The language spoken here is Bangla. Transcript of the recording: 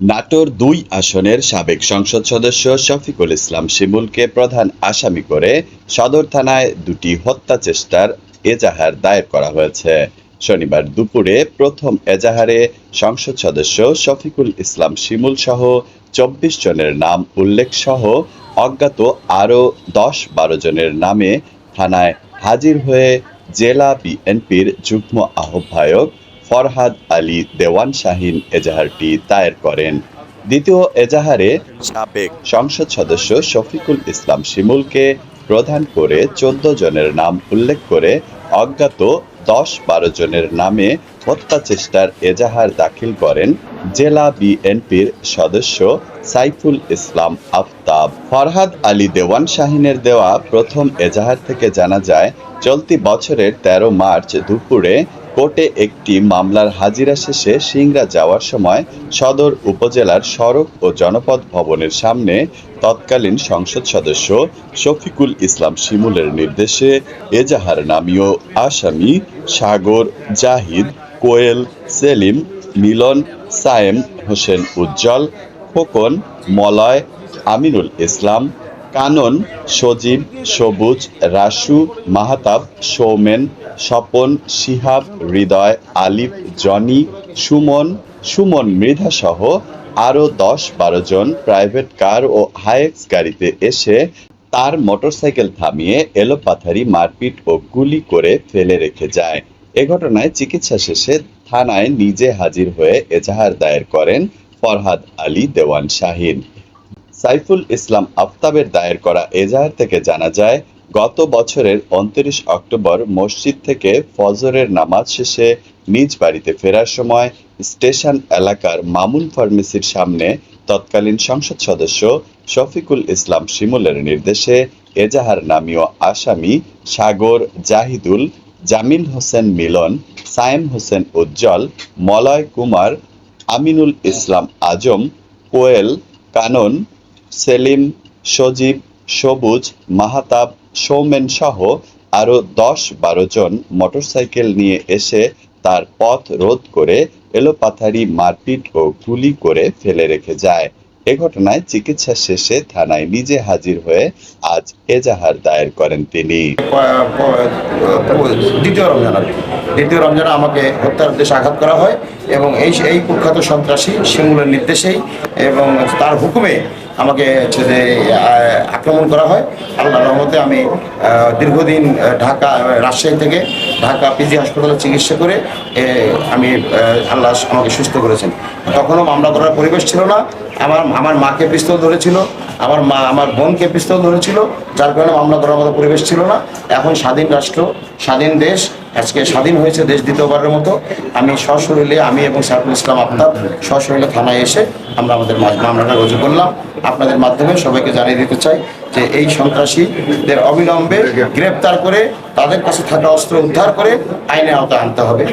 নাটোর দুই আসনের সাবেক সংসদ সদস্য শফিকুল ইসলাম শিমুলকে প্রধান আসামি করে সদর থানায় দুটি হত্যা চেষ্টার এজাহার দায়ের করা হয়েছে। শনিবার দুপুরে প্রথম এজাহারে সংসদ সদস্য শফিকুল ইসলাম শিমুল সহ চব্বিশ জনের নাম উল্লেখ সহ অজ্ঞাত আরও দশ বারো জনের নামে থানায় হাজির হয়ে জেলা বিএনপির যুগ্ম আহ্বায়ক ফরহাদ আলী দেওয়ান শাহিন এজাহারটি দায়ের করেন। দ্বিতীয় এজাহারে সাবেক সংসদ সদস্য শফিকুল ইসলাম শিমুলকে প্রধান করে চোদ্দ জনের নাম উল্লেখ করে অজ্ঞাত দশ বারো জনের নামে হত্যা চেষ্টার এজাহার দাখিল করেন জেলা বিএনপির সদস্য সাইফুল ইসলাম আফতাব। ফরহাদ আলী দেওয়ান শাহিনের দেওয়া প্রথম এজাহার থেকে জানা যায়, চলতি বছরের ১৩ মার্চ দুপুরে কোর্টে একটি মামলার হাজিরা শেষে সিংড়া যাওয়ার সময় সদর উপজেলার সড়ক ও জনপদ ভবনের সামনে তৎকালীন সংসদ সদস্য শফিকুল ইসলাম শিমুলের নির্দেশে এজাহার নামীয় আসামি সাগর, জাহিদ, কোয়েল, সেলিম, মিলন, সায়েম হোসেন উজ্জ্বল, খোকন, মলয়, আমিনুল ইসলাম কানন, সজীব, সবুজ, রাসু, মাহাতাব, সৌমেন, স্বপন, শিহাব, হৃদয়, আলিফ, জনি, সুমন সুমন মৃধা সহ আরও দশ বারো জন প্রাইভেট কার ও হাইএক্স গাড়িতে এসে তার মোটরসাইকেল থামিয়ে এলোপাথারি মারপিট ও গুলি করে ফেলে রেখে যায়। এ ঘটনায় চিকিৎসা শেষে থানায় নিজে হাজির হয়ে এজাহার দায়ের করেন ফরহাদ আলী দেওয়ান শাহিন। সাইফুল ইসলাম আফতাবের দায়ের করা এজাহার থেকে জানা যায়, গত বছরের উনত্রিশ অক্টোবর মসজিদ থেকে ফজরের নামাজ শেষে নিজ বাড়িতে ফেরার সময় স্টেশন এলাকার মামুন ফার্মেসির সামনে তৎকালীন সংসদ সদস্য শফিকুল ইসলাম শিমুলের নির্দেশে এজাহার নামীয় আসামি সাগর জাহিদুল, জামিল হোসেন মিলন, সায়েম হোসেন উজ্জ্বল, মলয় কুমার, আমিনুল ইসলাম আজম, কোয়েল কানন সেলিম, সজীব, সবুজ, মাহাতাব, সৌমেন সহ আরও দশ বারো জন মোটরসাইকেল নিয়ে এসে তার পথ রোধ করে এলোপাথারি মারপিট ও গুলি করে ফেলে রেখে যায়। এ ঘটনায় চিকিৎসা শেষে থানায় নিজে হাজির হয়ে আজ এজাহার দায়ের করেন তিনি। দ্বিতীয় রমজান দ্বিতীয় রমজানে আমাকে হত্যার উদ্দেশ্যে আঘাত করা হয় এবং এই এই কুখ্যাত সন্ত্রাসী শিমুলের নির্দেশেই এবং তার হুকুমে আমাকে হচ্ছে আক্রমণ করা হয়। আল্লাহ রহমতে আমি দীর্ঘদিন ঢাকা, রাজশাহী থেকে ঢাকা পিজি হাসপাতালে চিকিৎসা করে আমি আল্লাহ আমাকে সুস্থ করেছেন। তখনও মামলা করার পরিবেশ ছিল না। আমার আমার মাকে পিস্তল ধরেছিল। আমার মা, আমার বোনকে পিস্তল ধরেছিল। যার কারণে মামলা করার মতো পরিবেশ ছিল না। এখন স্বাধীন রাষ্ট্র, স্বাধীন দেশ আজকে স্বাধীন হয়েছে দেশ দ্বিতীয়বারের মতো। আমি সশরীরে আমি এবং সাইফুল ইসলাম আফতাব সশরীরে থানায় এসে আমরা আমাদের মামলাটা রুজু করলাম। আপনাদের মাধ্যমে সবাইকে জানিয়ে দিতে চাই যে এই সন্ত্রাসীদের অবিলম্বে গ্রেপ্তার করে তাদের কাছে থাকা অস্ত্র উদ্ধার করে আইনের আওতায় আনতে হবে।